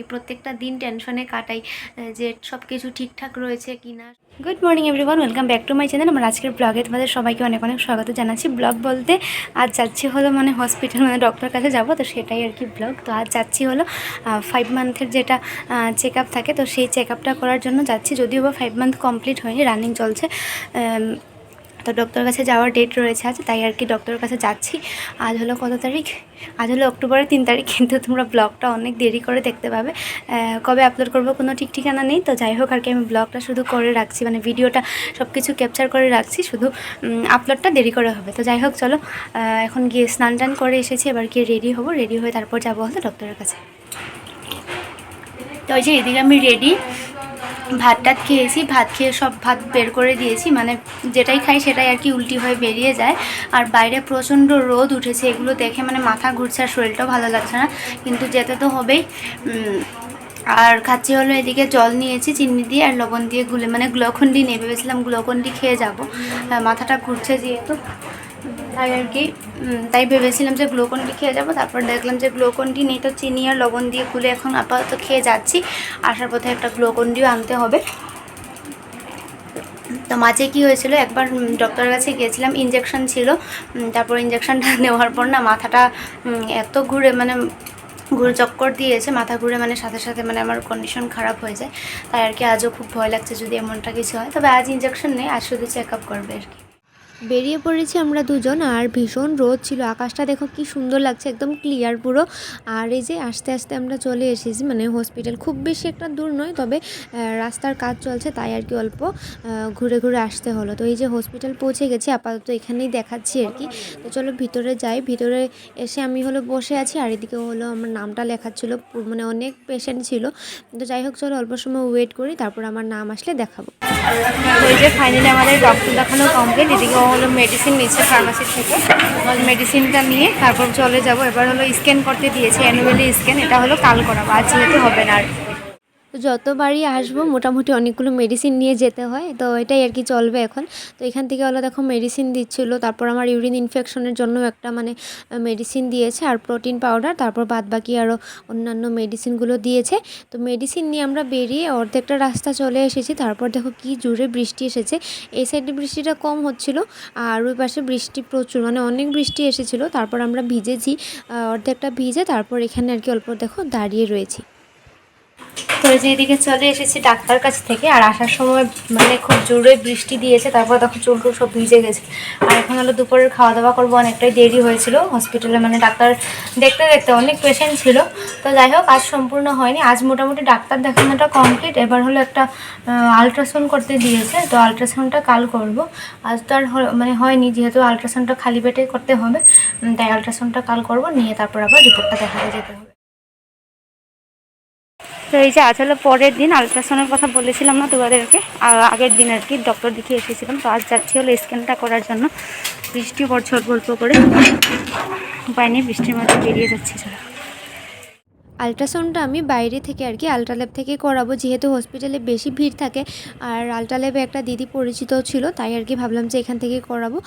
কি প্রত্যেকটা দিন টেনশনে কাটাই যে সব কিছু ঠিকঠাক রয়েছে কি না good morning everyone welcome back to my channel আমার আজকের ব্লগে তোমাদের সবাইকে অনেক অনেক স্বাগত জানাচ্ছি। ব্লগ বলতে আজ যাচ্ছি হলো মানে হসপিটাল মানে ডক্টর কাছে যাব, তো সেটাই আর কি ব্লগ তো আজ যাচ্ছি হলো ফাইভ মান্থের যেটা চেক থাকে, তো সেই চেক করার জন্য যাচ্ছি। যদিও বা ফাইভ মান্থ কমপ্লিট হয়নি রানিং চলছে। তো ডক্টর কাছে যাওয়ার ডেট রয়েছে আজ, তাই আর কি ডক্টরের কাছে যাচ্ছি। আজ হলো কত তারিখ? আজ হলো অক্টোবরের তিন তারিখ, কিন্তু তোমরা ব্লগটা অনেক দেরি করে দেখতে পাবে। কবে আপলোড করব কোনো ঠিক ঠিকানা নেই, তো যাই হোক আর কি আমি ব্লগটা শুধু করে রাখছি মানে ভিডিওটা সব কিছু ক্যাপচার করে রাখছি, শুধু আপলোডটা দেরি করে হবে। তো যাই হোক, চলো এখন গিয়ে স্নান টান করে এসেছি, এবার গিয়ে রেডি হব। রেডি হয়ে তারপর যাব হলো ডক্টরের কাছে। তো ওই যে এদিকে আমি রেডি ভাত টাত খেয়েছি, ভাত খেয়ে সব ভাত বের করে দিয়েছি মানে যেটাই খাই সেটাই আর কি উল্টি হয়ে বেরিয়ে যায়। আর বাইরে প্রচণ্ড রোদ উঠেছে, এগুলো দেখে মানে মাথা ঘুরছে আর শরীরটাও ভালো লাগছে না, কিন্তু যেতে তো হবেই। আর খাচ্ছি হলো এদিকে জল নিয়েছি, চিনি দিয়ে আর লবণ দিয়ে গুলে মানে গ্লকন্ডি নিয়ে ভেবেছিলাম গ্লকন্ডি খেয়ে যাব। মাথাটা ঘুরছে যেহেতু। তাই আর কি তাই ভেবেছিলাম যে গ্লুকন্ডি খেয়ে যাব। তারপর দেখলাম যে গ্লুকন্ডি নেই, তো চিনি আর লবণ দিয়ে গুলে এখন আপাতত খেয়ে যাচ্ছি। আসার পথে একটা গ্লুকন্ডিও আনতে হবে। তো মাঝে কি হয়েছিল, একবার ডক্টরের কাছে গিয়েছিলাম ইঞ্জেকশন ছিল। তারপর ইঞ্জেকশনটা নেওয়ার পর না মাথাটা এত ঘুরে মানে ঘুরে চক্কর দিয়েছে, মাথা ঘুরে মানে সাথে সাথে মানে আমার কন্ডিশন খারাপ হয়ে যায়। তাই আর কি আজও খুব ভয় লাগছে যদি এমনটা কিছু হয়। তবে আজ ইঞ্জেকশন নেই, আজ শুধু চেক আপ করবে আর কি। বেরিয়ে পড়েছি আমরা দুজন, আর ভীষণ রোদ ছিল। আকাশটা দেখো কি সুন্দর লাগছে, একদম ক্লিয়ার পুরো। আর এই যে আস্তে আস্তে আমরা চলে এসেছি মানে হসপিটাল খুব বেশি একটা দূর নয়, তবে রাস্তার কাজ চলছে, তাই আর কি অল্প ঘুরে ঘুরে আসতে হলো। তো এই যে হসপিটাল পৌঁছে গেছি, আপাতত এখানেই দেখাচ্ছি আর কি। তো চলো ভিতরে যাই, ভিতরে এসে আমি হলো বসে আছি, আর এদিকে হলো আমার নামটা লেখাচ্ছিল মানে অনেক পেশেন্ট ছিল। তো যাই হোক, চলো অল্প সময় ওয়েট করি, তারপর আমার নাম আসলে দেখাবো। ওই যে ফাইনালি আমাদের ডক্টর দেখানো কমপ্লিট এদিকে হলো মেডিসিন নিচ্ছে ফার্মাসি থেকে। মেডিসিনটা নিয়ে তারপর চলে যাব। এবার হলো স্ক্যান করতে দিয়েছে অ্যানুয়ালি স্ক্যান এটা হলো কাল করাবো। আজ যেহেতু হবে না আর। তো যতবারই আসব, মোটামুটি অনেকগুলো মেডিসিন নিয়ে যেতে হয়, তো এটাই আর কি চলবে এখন। তো এখান থেকে হলো দেখো মেডিসিন দিচ্ছিল, তারপর আমার ইউরিন ইনফেকশনের জন্য একটা মানে মেডিসিন দিয়েছে আর প্রোটিন পাউডার তারপর বাদ বাকি আরও অন্যান্য মেডিসিনগুলো দিয়েছে। তো মেডিসিন নিয়ে আমরা বেরিয়ে অর্ধেকটা রাস্তা চলে এসেছি, তারপর দেখো কি জোরে বৃষ্টি এসেছে। এই সাইডে বৃষ্টিটা কম হচ্ছিল আর ওই পাশে বৃষ্টি প্রচুর মানে অনেক বৃষ্টি এসেছিল। তারপর আমরা ভিজেছি অর্ধেকটা ভিজে তারপর এখানে আর কি অল্প দেখো দাঁড়িয়ে রয়েছি। তো এই যে এদিকে চলে এসেছি ডাক্তার কাছ থেকে, আর আসার সময় মানে খুব জোরে বৃষ্টি দিয়েছে, তারপর তখন চুল টুল সব ভিজে গেছে। আর এখন হলো দুপুরের খাওয়া দাওয়া করব, অনেকটাই দেরি হয়েছিল। হসপিটালে মানে ডাক্তার দেখতে দেখতে অনেক পেশেন্ট ছিল। তো যাই হোক, আজ সম্পূর্ণ হয়নি। আজ মোটামুটি ডাক্তার দেখানোটা কমপ্লিট এবার হলো একটা আলট্রাসাউন্ড করতে দিয়েছে। তো আলট্রাসাউন্ডটা কাল করব। আজ তো আর মানে হয়নি, যেহেতু আলট্রাসাউন্ডটা খালি পেটে করতে হবে। তাই আলট্রাসাউন্ডটা কাল করব, নিয়ে তারপর আবার রিপোর্টটা দেখাতে যেতে হবে। তো এই যে আজ হলো পরের দিন আলট্রাসাউন্ডের কথা বলেছিলাম না তোমাদেরকে আগের দিন আর কি ডক্টর দেখিয়ে এসেছিলাম। তো আজ যাচ্ছি হলো স্ক্যানটা করার জন্য। বৃষ্টি পড়ছে অল্প অল্প করে। উপায় নিয়ে বৃষ্টির মধ্যে বেরিয়ে যাচ্ছে চলো। আলট্রাসাউন্ডটা আমি বাইরে থেকে আর কি আলট্রাল্যাব থেকে করাবো। যেহেতু হসপিটালে বেশি ভিড় থাকে, আর আলট্রাল্যাবে একটা দিদি পরিচিত ছিল, তাই আর কি ভাবলাম যে এখান থেকে করাবো।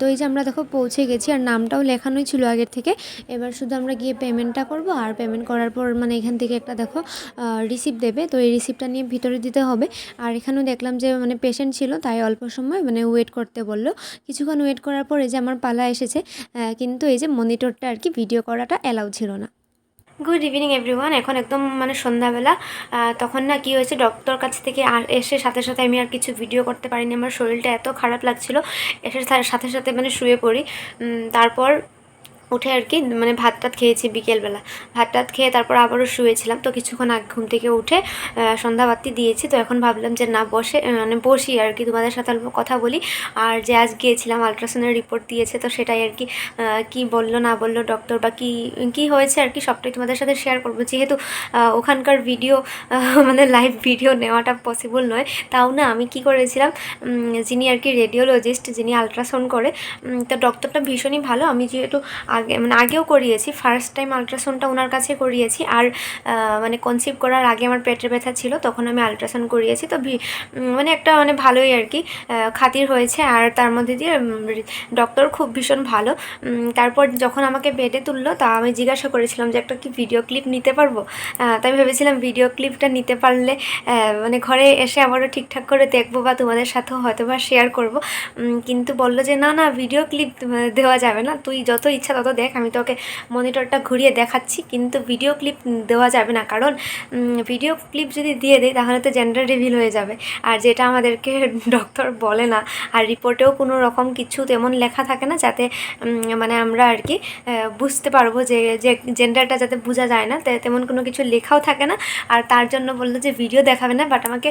তো এই যে আমরা দেখো পৌঁছে গেছি, আর নামটাও লেখানোই ছিল আগের থেকে। এবার শুধু আমরা গিয়ে পেমেন্টটা করব, আর পেমেন্ট করার পর মানে এখান থেকে একটা দেখো রিসিপ্ট দেবে। তো এই রিসিপ্টটা নিয়ে ভিতরে দিতে হবে। আর এখানেও দেখলাম যে মানে পেশেন্ট ছিল, তাই অল্প সময় মানে ওয়েট করতে বলল। কিছুক্ষণ ওয়েট করার পর এই যে আমার পালা এসেছে কিন্তু এই যে মনিটরটা আর কি ভিডিও করাটা অ্যালাউ ছিল না। গুড ইভিনিং এভরিওয়ান এখন একদম মানে সন্ধ্যাবেলা। তখন না কি হয়েছে ডক্টর কাছ থেকে আর এসে সাথে সাথে আমি আর কিছু ভিডিও করতে পারিনি। আমার শরীরটা এত খারাপ লাগছিল। এসে সাথে সাথে মানে শুয়ে পড়ি। তারপর উঠে আর কি মানে ভাত টাত খেয়েছি বিকেলবেলা। ভাত টাত খেয়ে তারপর আবারও শুয়েছিলাম, তো কিছুক্ষণ আগে ঘুম থেকে উঠে সন্ধ্যাবাতি দিয়েছি, তো এখন ভাবলাম যে না, বসে মানে বসি আর কি, তোমাদের সাথে অল্প কথা বলি। আর যে আজ গিয়েছিলাম আলট্রাসাউন্ডের রিপোর্ট দিয়েছে, তো সেটাই আর কি কি বলল, না বলল ডক্টর বা কি কি হয়েছে আর কি, সবটাই তোমাদের সাথে শেয়ার করব। যেহেতু ওখানকার ভিডিও মানে লাইভ ভিডিও নেওয়াটা পসিবল নয়, তাও না আমি কি করেছিলাম যিনি আর কি রেডিওলজিস্ট যিনি আলট্রাসাউন্ড করে তো ডক্টরটা ভীষণই ভালো, আমি যেহেতু আগে মানে আগেও করিয়েছি। ফার্স্ট টাইম আলট্রাসাউন্ডটা ওনার কাছে করিয়েছি। আর মানে কনসিভ করার আগে আমার পেটের ব্যথা ছিল তখন আমি আলট্রাসাউন্ড করিয়েছি। তো মানে একটা মানে ভালোই আর কি খাতির হয়েছে। আর তার মধ্যে দিয়ে ডক্টর খুব ভীষণ ভালো। তারপর যখন আমাকে বেডে তুললো তা আমি জিজ্ঞাসা করেছিলাম যে একটা কি ভিডিও ক্লিপ নিতে পারব? আহ, তো আমি ভেবেছিলাম ভিডিও ক্লিপটা নিতে পারলে মানে ঘরে এসে আবারও ঠিকঠাক করে দেখব বা তোমাদের সাথেও হয়তো বা শেয়ার করব কিন্তু বলল যে না না ভিডিও ক্লিপ দেওয়া যাবে না। তুই যত ইচ্ছা তত দেখ, আমি তোকে মনিটরটা ঘুরিয়ে দেখাচ্ছি, কিন্তু ভিডিও ক্লিপ দেওয়া যাবে না। কারণ ভিডিও ক্লিপ যদি দিয়ে দেয় তাহলে তো জেন্ডার রিভিল হয়ে যাবে। আর যেটা আমাদেরকে ডক্টর বলে না, আর রিপোর্টেও কোনো রকম কিছু তেমন লেখা থাকে না, যাতে মানে আমরা আর কি বুঝতে পারব যে যে জেন্ডারটা যাতে বোঝা যায় না তেমন কোনো কিছু লেখাও থাকে না। আর তার জন্য বলল যে ভিডিও দেখাবে না বাট আমাকে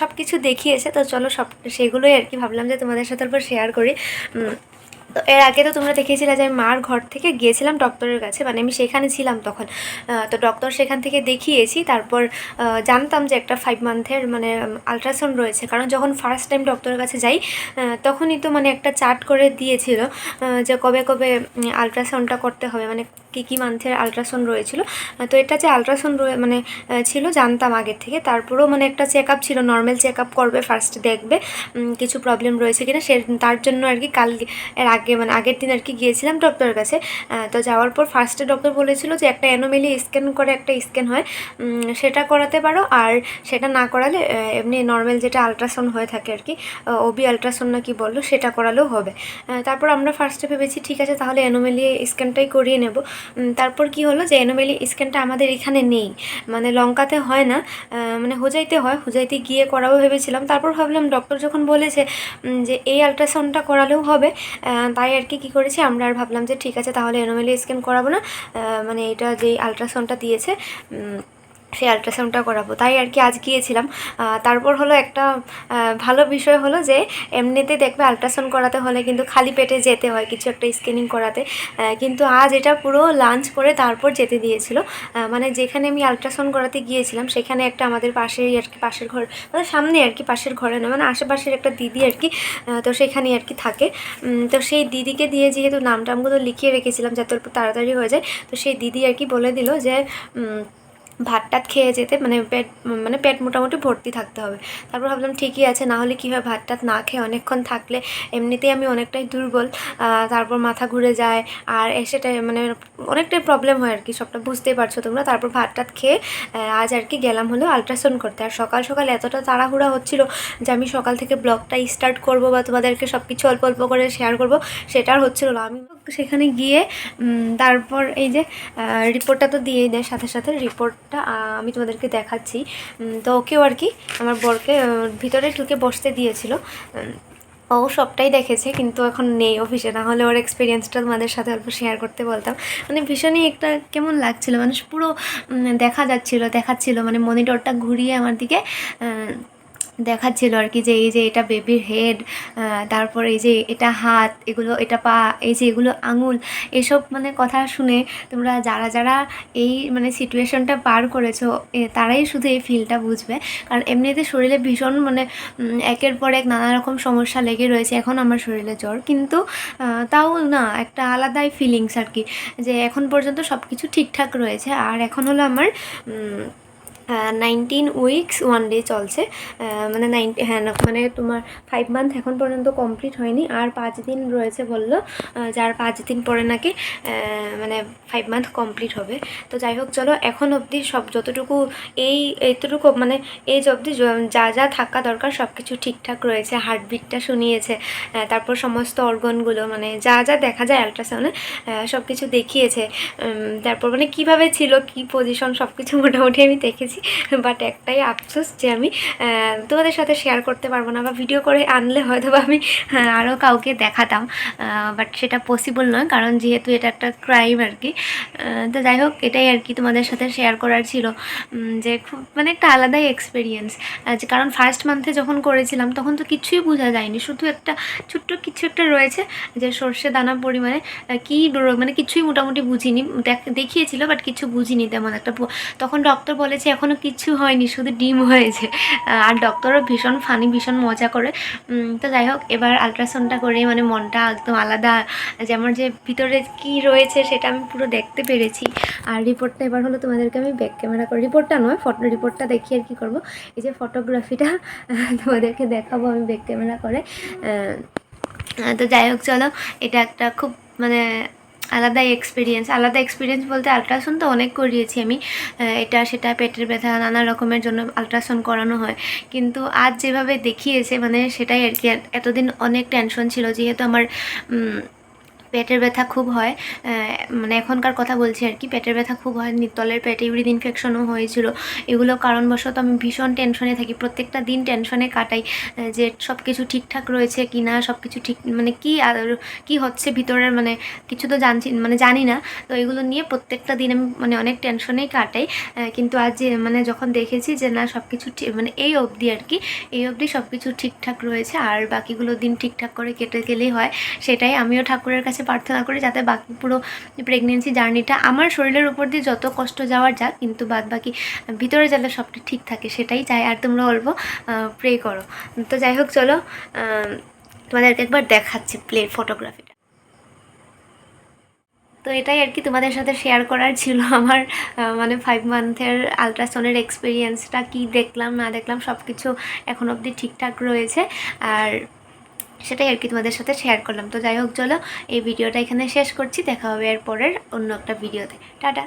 সব কিছু দেখিয়েছে। তো চলো সব সেগুলোই আর কি ভাবলাম যে তোমাদের সাথে অল্প শেয়ার করি। তো এর আগে তো তোমরা দেখেছিলে যে মার ঘর থেকে গিয়েছিলাম ডক্টরের কাছে মানে আমি সেখানে ছিলাম তখন। তো ডক্টর সেখান থেকে দেখিয়েছি, তারপর জানতাম যে একটা ফাইভ মান্থের মানে আলট্রাসাউন্ড রয়েছে। কারণ যখন ফার্স্ট টাইম ডক্টরের কাছে যাই তখনই তো মানে একটা চার্ট করে দিয়েছিল যে কবে কবে আলট্রাসাউন্ডটা করতে হবে। মানে কী কী মান্থের আলট্রাসাউন্ড রয়েছিল। তো এটা যে আলট্রাসাউন্ড মানে ছিল জানতাম আগের থেকে। তারপরেও মানে একটা চেক আপ ছিল, নর্মাল চেক আপ করবে ফার্স্ট দেখবে কিছু প্রবলেম রয়েছে কিনা। সে, তার জন্য আর কি কাল, এর আগে মানে আগের দিন আর কি গিয়েছিলাম ডক্টরের কাছে। তো যাওয়ার পর ফার্স্টে ডক্টর বলেছিল যে একটা অ্যানোমেলি স্ক্যান করে একটা স্ক্যান হয়। সেটা করাতে পারো আর সেটা না করালে এমনি নর্মাল যেটা আলট্রাসাউন্ড হয়ে থাকে আর কি ওবি আলট্রাসাউন্ড না কি বলল, সেটা করালেও হবে। তারপর আমরা ফার্স্টে ভেবেছি, ঠিক আছে, তাহলে অ্যানোমেলি স্ক্যানটাই করিয়ে নেব। তারপর কি হলো যে অ্যানোমেলি স্ক্যানটা আমাদের এখানে নেই। মানে লঙ্কাতে হয় না মানে হোজাইতে হয়, হোজাইতে গিয়ে করাবো ভেবেছিলাম। তারপর ভাবলাম ডক্টর যখন বলেছে যে এই আলট্রাসাউন্ডটা করালেও হবে তাই আর কি, কী করেছি আমরা আর ভাবলাম যে ঠিক আছে, তাহলে অ্যানোমেলি স্ক্যান করাবো না। মানে এটা যেই আলট্রাসাউন্ডটা দিয়েছে সেই আলট্রাসাউন্ডটা করাবো। তাই আর কি আজ গিয়েছিলাম। তারপর হলো একটা ভালো বিষয় হলো যে, এমনিতে দেখবে আলট্রাসাউন্ড করাতে হলে কিন্তু খালি পেটে যেতে হয় কিছু একটা স্ক্যানিং করাতে। কিন্তু আজ এটা পুরো লাঞ্চ করে তারপর যেতে দিয়েছিল। মানে যেখানে আমি আলট্রাসাউন্ড করাতে গিয়েছিলাম, সেখানে একটা আমাদের পাশেই আর কি, পাশের ঘর মানে সামনে আর কি, পাশের ঘরে না মানে আশেপাশের একটা দিদি আর কি তো সেখানেই আর কি থাকে। তো সেই দিদিকে দিয়ে যেহেতু নাম টামগুলো লিখিয়ে রেখেছিলাম যাতে তাড়াতাড়ি হয়ে যায়, তো সেই দিদি আর কি বলে দিল যে উম, ভাত টাত খেয়ে যেতে মানে পেট মানে পেট মোটামুটি ভর্তি থাকতে হবে। তারপর ভাবলাম ঠিকই আছে না হলে কী হয় ভাত টাত না খেয়ে অনেকক্ষণ থাকলে এমনিতেই আমি অনেকটাই দুর্বল তারপর মাথা ঘুরে যায় আর সেটা মানে অনেকটাই প্রবলেম হয় আর কি সবটা বুঝতেই পারছ তোমরা। তারপর ভাত টাত খেয়ে আজ আর কি গেলাম হলো আলট্রাসাউন্ড করতে। আর সকাল সকাল এতটা তাড়াহুড়া হচ্ছিল যে আমি সকাল থেকে ব্লগটা স্টার্ট করব বা তোমাদেরকে সব কিছু অল্প অল্প করে শেয়ার করব সেটা আর হচ্ছিল না। আমি সেখানে গিয়ে তারপর এই যে রিপোর্টটা তো দিয়েই দেয়, সাথে সাথে রিপোর্টটা আমি তোমাদেরকে দেখাচ্ছি। তো ওকেও আর কি, আমার বরকে ভিতরে ঢুকে বসতে দিয়েছিল। ও সবটাই দেখেছে, কিন্তু এখন নেই অফিসে না হলে ওর এক্সপিরিয়েন্সটা তোমাদের সাথে অল্প শেয়ার করতে বলতাম। মানে ভীষণই একটা কেমন লাগছিল মানে পুরো দেখা যাচ্ছিল, দেখাচ্ছিল মানে মনিটরটা ঘুরিয়ে আমার দিকে দেখাচ্ছিল আর কি যে এই যে এটা বেবির হেড তারপর এই যে এটা হাত, এগুলো, এটা পা, এই যে এগুলো আঙুল, এসব মানে কথা শুনে তোমরা যারা যারা এই মানে সিচুয়েশনটা পার করেছ তারাই শুধু এই ফিলটা বুঝবে। কারণ এমনিতে শরীরে ভীষণ মানে একের পর এক নানা রকম সমস্যা লেগে রয়েছে, এখন আমার শরীরে জ্বর। কিন্তু তাও না, একটা আলাদাই ফিলিংস আর কি, যে এখন পর্যন্ত সব কিছু ঠিকঠাক রয়েছে। আর এখন হলো আমার নাইনটিন উইকস ওয়ান ডে চলছে। মানে নাইনটি হ্যাঁ মানে তোমার ফাইভ মান্থ এখন পর্যন্ত কমপ্লিট হয়নি। আর পাঁচ দিন রয়েছে বলল যার পাঁচ দিন পরে নাকি মানে ফাইভ মান্থ কমপ্লিট হবে। তো যাই হোক, চলো, এখন অবধি সব যতটুকু এই, এতটুকু মানে এই অবধি যা যা থাকা দরকার সব কিছু ঠিকঠাক রয়েছে হার্টবিটটা শুনিয়েছে। তারপর সমস্ত অর্গনগুলো মানে যা যা দেখা যায় আলট্রাসাউন্ডে সব কিছু দেখিয়েছে। তারপর মানে কীভাবে ছিল, কি পজিশন সব কিছু মোটামুটি আমি দেখেছি। বাট একটাই আফসোস যে আমি তোমাদের সাথে শেয়ার করতে পারব না বা ভিডিও করে আনলে হয়তো বা আমি আরও কাউকে দেখাতাম। বাট সেটা পসিবল নয়, কারণ যেহেতু এটা একটা ক্রাইম আর কি তো যাই হোক, এটাই আর কি তোমাদের সাথে শেয়ার করার ছিল। যে খুব মানে একটা আলাদাই এক্সপিরিয়েন্স যে কারণ ফার্স্ট মান্থে যখন করেছিলাম, তখন তো কিছুই বোঝা যায়নি। শুধু একটা ছোট্ট কিছু একটা রয়েছে, যে সর্ষে দানা পরিমাণে কী মানে কিছুই মোটামুটি বুঝিনি। দেখ- দেখিয়েছিল বাট কিছু বুঝিনি তেমন একটা। তখন ডক্টর বলেছে, এখন এখনও কিচ্ছু হয়নি, শুধু ডিম হয়েছে। আর ডক্টরও ভীষণ ফানি ভীষণ মজা করে। তো যাই হোক, এবার আলট্রাসাউন্ডটা করে মানে মনটা একদম আলাদা। যে আমার যে ভিতরে কি রয়েছে সেটা আমি পুরো দেখতে পেরেছি। আর রিপোর্টটা এবার হলো তোমাদেরকে আমি ব্যাক ক্যামেরা করে রিপোর্টটা নয় ফটো রিপোর্টটা দেখি আর কি করব। এই যে ফটোগ্রাফিটা তোমাদেরকে দেখাবো আমি ব্যাক ক্যামেরা করে। তো যাই হোক, চলো, এটা একটা খুব মানে আলাদা এক্সপিরিয়েন্স আলাদা এক্সপিরিয়েন্স বলতে আলট্রাসাউন্ড তো অনেক করিয়েছি আমি। এটা সেটা পেটের ব্যথা, নানা রকমের জন্য আলট্রাসাউন্ড করানো হয়। কিন্তু আজ যেভাবে দেখিয়েছে মানে সেটাই আর কি এতদিন অনেক টেনশন ছিল, যেহেতু আমার পেটের ব্যথা খুব হয় মানে এখনকার কথা বলছি আর কি, পেটের ব্যথা খুব হয় নিতলের পেটে ইউরিন ইনফেকশনও হয়েছিল। এগুলো কারণবশত আমি ভীষণ টেনশনে থাকি, প্রত্যেকটা দিন টেনশনে কাটাই যে সব কিছু ঠিকঠাক রয়েছে কি না সব কিছু ঠিক মানে কি আর, কি হচ্ছে ভিতরের মানে কিছু তো জানছি মানে জানি না। তো এগুলো নিয়ে প্রত্যেকটা দিন আমি মানে অনেক টেনশনেই কাটাই কিন্তু আজ যে মানে যখন দেখেছি যে না সব কিছু মানে এই অবধি আর কি, এই অবধি সব কিছু ঠিকঠাক রয়েছে, আর বাকিগুলো দিন ঠিকঠাক করে কেটে গেলেই হয়, সেটাই আমিও ঠাকুরের কাছে প্রার্থনা করি যাতে বাকি পুরো প্রেগনেন্সি জার্নিটা আমার শরীরের উপর দিয়ে যত কষ্ট যাওয়ার যাক, কিন্তু বাদ বাকি ভিতরে যাতে সবটা ঠিক থাকে সেটাই চাই। আর তোমরা অল্প প্রে করো। তো যাই হোক, চলো তোমাদেরকে একবার দেখাচ্ছি প্লে ফটোগ্রাফিটা তো এটাই আর কি তোমাদের সাথে শেয়ার করার ছিল আমার মানে ফাইভ মান্থের আলট্রাসাউন্ডের এক্সপিরিয়েন্সটা কি দেখলাম, না দেখলাম সব কিছু এখন অবধি ঠিকঠাক রয়েছে। আর সেটাই আর কি তোমাদের সাথে শেয়ার করলাম। তো যাই হোক, চলো এই ভিডিওটা এখানে শেষ করছি। দেখা হবে এর পরের অন্য একটা ভিডিওতে। টাটা।